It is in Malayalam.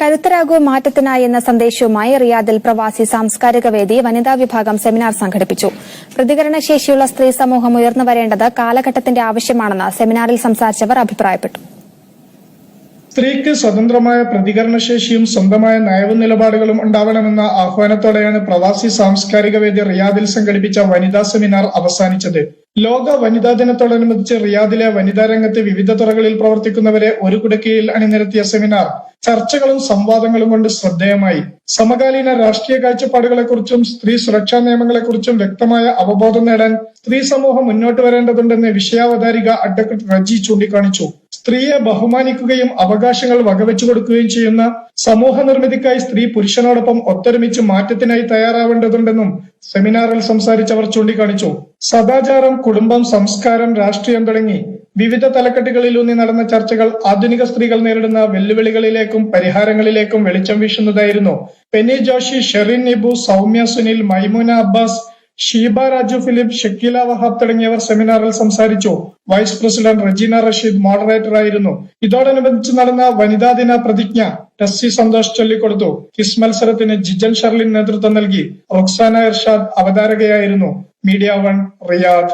കരുത്തരാകൂ മാറ്റത്തിനായി എന്ന സന്ദേശവുമായി റിയാദിൽ പ്രവാസി സാംസ്കാരിക വേദി വനിതാ വിഭാഗം സെമിനാർ സംഘടിപ്പിച്ചു. പ്രതികരണശേഷിയുള്ള സ്ത്രീ സമൂഹം ഉയർന്നു വരേണ്ടത് കാലഘട്ടത്തിന്റെ ആവശ്യമാണെന്ന് സെമിനാറിൽ സംസാരിച്ചവർ അഭിപ്രായപ്പെട്ടു. സ്ത്രീക്ക് സ്വതന്ത്രമായ പ്രതികരണശേഷിയും സ്വന്തമായ നയവും നിലപാടുകളും ഉണ്ടാവണമെന്ന ആഹ്വാനത്തോടെയാണ് പ്രവാസി സാംസ്കാരിക വേദി റിയാദിൽ സംഘടിപ്പിച്ച വനിതാ സെമിനാർ അവസാനിച്ചത്. ലോക വനിതാ ദിനത്തോടനുബന്ധിച്ച് റിയാദിലെ വനിതാ രംഗത്ത് വിവിധ തുറകളിൽ പ്രവർത്തിക്കുന്നവരെ ഒരു കുടക്കീഴിൽ അണിനിരത്തിയ സെമിനാർ ചർച്ചകളും സംവാദങ്ങളും കൊണ്ട് ശ്രദ്ധേയമായി. സമകാലീന രാഷ്ട്രീയ കാഴ്ചപ്പാടുകളെക്കുറിച്ചും സ്ത്രീ സുരക്ഷാ നിയമങ്ങളെക്കുറിച്ചും വ്യക്തമായ അവബോധം നേടാൻ സ്ത്രീ സമൂഹം മുന്നോട്ട് വരേണ്ടതുണ്ടെന്ന് വിഷയാവതാരിക അഡ്വക്കേറ്റ് റജി ചൂണ്ടിക്കാണിച്ചു. സ്ത്രീയെ ബഹുമാനിക്കുകയും അവകാശങ്ങൾ വകവെച്ചു കൊടുക്കുകയും ചെയ്യുന്ന സമൂഹ നിർമ്മിതിക്കായി സ്ത്രീ പുരുഷനോടൊപ്പം ഒത്തൊരുമിച്ച് മാറ്റത്തിനായി തയ്യാറാവേണ്ടതുണ്ടെന്നും സെമിനാറിൽ സംസാരിച്ചവർ ചൂണ്ടിക്കാണിച്ചു. സദാചാരം കുടുംബം സംസ്കാരം രാഷ്ട്രീയം തുടങ്ങി വിവിധ തലക്കെട്ടുകളിലൂന്നി നടന്ന ചർച്ചകൾ ആധുനിക സ്ത്രീകൾ നേരിടുന്ന വെല്ലുവിളികളിലേക്കും പരിഹാരങ്ങളിലേക്കും വെളിച്ചം വീശുന്നതായിരുന്നു. പെനി ജോഷി ഷെറിൻ നിബു സൗമ്യ സുനിൽ മൈമുന അബ്ബാസ് ഷീബ രാജു ഫിലിപ്പ് ഷക്കീല വഹാബ് തുടങ്ങിയവർ സെമിനാറിൽ സംസാരിച്ചു. Vice president Rajeena Rasheed moderator ആയിരുന്നു. ഇതോടനുബന്ധിച്ച് നടന്ന വനിതാ ദിന പ്രതിജ്ഞ ടെസ്സി സന്തോഷ് ചൊല്ലിക്കൊടുത്തു. കിസ് മത്സരത്തിന് ജിജൽ ഷർലിൻ നേതൃത്വം നൽകി. റൊക്സാന ഇർഷാദ് അവതാരകയായിരുന്നു. Media one Riyadh.